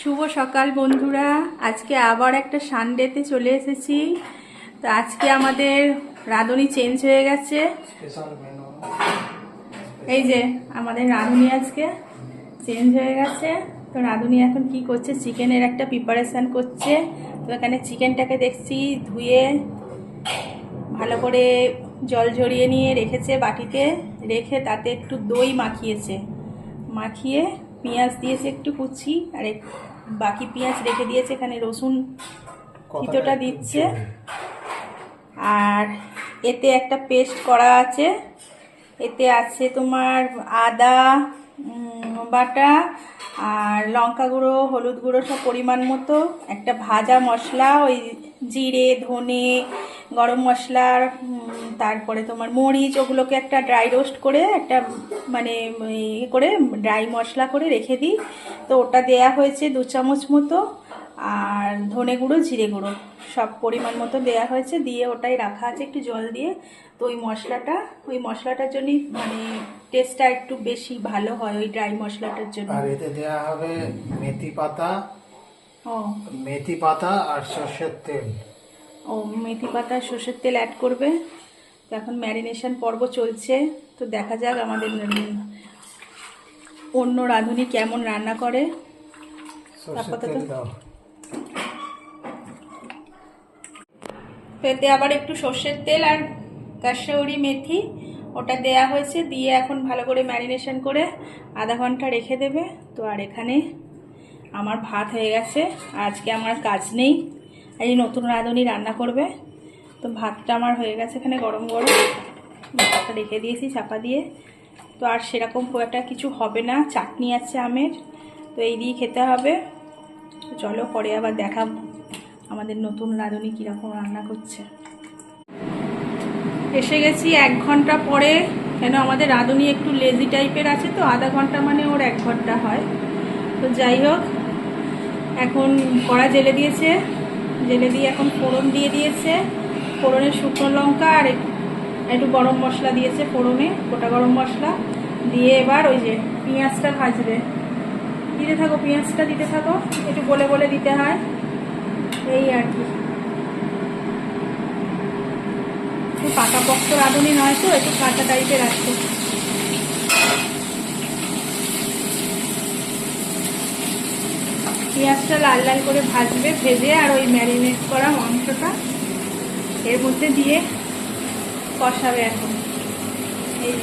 শুভ সকাল বন্ধুরা। আজকে আবার একটা সানডেতে চলে এসেছি। তো আজকে আমাদের রাঁধুনি চেঞ্জ হয়ে গেছে। এই যে আমাদের রাঁধুনি আজকে চেঞ্জ হয়ে গেছে। তো রাঁধুনি এখন কি করছে? চিকেনের একটা প্রিপারেশান করছে। তো এখানে চিকেনটাকে দেখছি ধুয়ে ভালো করে জল ঝরিয়ে নিয়ে রেখেছে বাটিতে। রেখে তাতে একটু দই মাখিয়েছে। মাখিয়ে পেঁয়াজ দিয়েছে একটু কুচি আর এক- বাকি পেঁয়াজ রেখে দিয়েছে এখানে রসুন ফিতোটা দিচ্ছে। আর এতে একটা পেস্ট করা আছে এতে আছে তোমার আদা বাটা আর লঙ্কা গুঁড়ো, হলুদ গুঁড়ো সব পরিমাণ মতো। একটা ভাজা মশলা, ওই জিরে, ধনে, গরম মশলা তারপরে তোমার মরিচ, ওগুলোকে একটা ড্রাই রোস্ট করে একটা মানে ইয়ে করে ড্রাই মশলা করে রেখে দিই। তো ওটা দেয়া হয়েছে দু চামচ মতো। আর ধনে গুঁড়ো জিরে গুঁড়ো সব পরিমাণ মতো দেয়া হয়েছে। দিয়ে ওটাই রাখা আছে একটু জল দিয়ে। তো ওই মশলাটা ওই মশলাটার জন্যই মানে টেস্টটা একটু বেশি ভালো হয় ওই ড্রাই মশলাটার জন্য। আর এতে দেওয়া হবে মেথি পাতা ও। মেথি পাতা আর সর্ষের তেল। ও মেথি পাতা সর্ষের তেল অ্যাড করবে। তো এখন ম্যারিনেশন পর্ব চলছে। তো দেখা যাক আমাদের অন্য রাঁধুনি কেমন রান্না করে। আপাতত। তো এতে আবার একটু সর্ষের তেল আর কাশৌরি মেথি, ওটা দেয়া হয়েছে, দিয়ে এখন ভালো করে ম্যারিনেশন করে আধা ঘণ্টা রেখে দেবে। তো আর এখানে আমার ভাত হয়ে গেছে, আজকে আমার কাজ নেই, এই নতুন রাঁধুনি রান্না করবে। তো ভাতটা আমার হয়ে গেছে এখানে গরম গরম। ভাতটা রেখে দিয়েছি চাপা দিয়ে। তো আর সেরকম খুব একটা কিছু হবে না, চাটনি আছে আমের, তো এই দিয়ে খেতে হবে। চলো পরে আবার দেখাবো আমাদের নতুন রাঁধুনি কীরকম রান্না করছে। এসে গেছি এক ঘণ্টা পরে, কেন আমাদের রাঁধুনি একটু লেজি টাইপের আছে তো, আধা ঘণ্টা মানে ওর এক ঘণ্টা হয়। তো যাই হোক, এখন কড়া জেলে দিয়েছে, জেলে দিয়ে এখন ফোড়ন দিয়ে দিয়েছে। ফোড়নের শুকনো লঙ্কা আর একটু গরম মশলা দিয়েছে ফোড়নে, গোটা গরম মশলা। দিয়ে এবার ওই যে পেঁয়াজটা ভাজবে। দিতে থাকো, পেঁয়াজটা দিতে থাকো, একটু বলে বলে দিতে হয়। এই আর কি। পাকা পক্ত রাঁধুনি নয় তো, একটু কাঁচা টাইপের আছে। পেঁয়াজটা লাল লাল করে ভাজবে, ভেজে আর ওই ম্যারিনেট করা মাংসটা এর মধ্যে দিয়ে কষাবে এখন। এই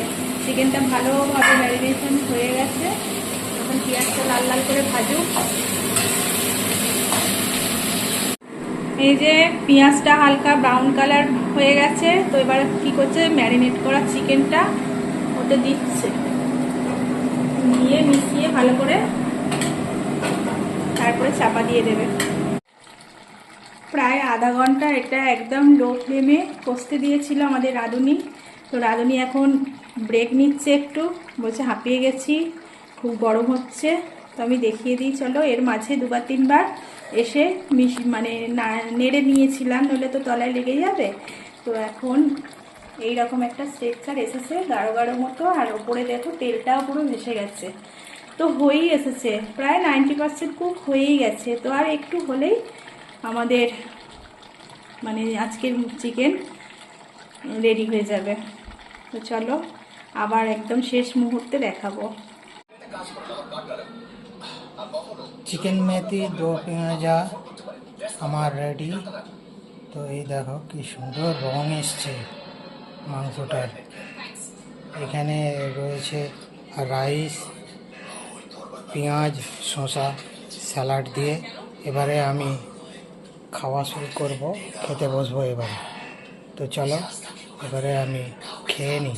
চিকেনটা ভালোভাবে ম্যারিনেশন হয়ে গেছে। পেঁয়াজটা লাল লাল করে ভাজুক। এই যে পেঁয়াজটা হালকা ব্রাউন কালার হয়ে গেছে, তো এবার কি করছে? ম্যারিনেট করা চিকেনটা ওতে দিচ্ছে। দিয়ে মিশিয়ে ভালো করে তারপরে চাপা দিয়ে দেবে। প্রায় আধা ঘণ্টা এটা একদম লো ফ্লেমে কষতে দিয়েছিল আমাদের রাঁধুনি। তো রাঁধুনি এখন ব্রেক নিচ্ছে একটু, বলছে হাঁপিয়ে গেছি। খুব গরম হচ্ছে। তো আমি দেখিয়ে দিই, চলো। এর মাঝে দুবার, তিনবার এসে মিশ মানে নেড়ে নিয়েছিলাম, নইলে তো তলায় লেগে যাবে। তো এখন এই রকম একটা স্ট্রেকচার এসেছে, গাঢ় গাঢ় মতো। আর ওপরে দেখো, তেলটাও পুরো ভেসে গেছে। তো হয়েই এসেছে। প্রায় নাইনটি পার্সেন্ট কুক হয়েই গেছে। তো আর একটু হলেই আমাদের মানে আজকের চিকেন রেডি হয়ে যাবে। তো চলো, আবার একদম শেষ মুহূর্তে দেখাবো। চিকেন মেথি, দো পেঁয়াজা, আমার রেডি তো এই দেখো কি সুন্দর রং এসছে মাংসটার। এখানে রয়েছে রাইস পেঁয়াজ, শসা স্যালাড দিয়ে। এবারে আমি খাওয়া শুরু করব, খেতে বসবো এবারে। তো চলো, এবারে আমি খেয়ে নিই।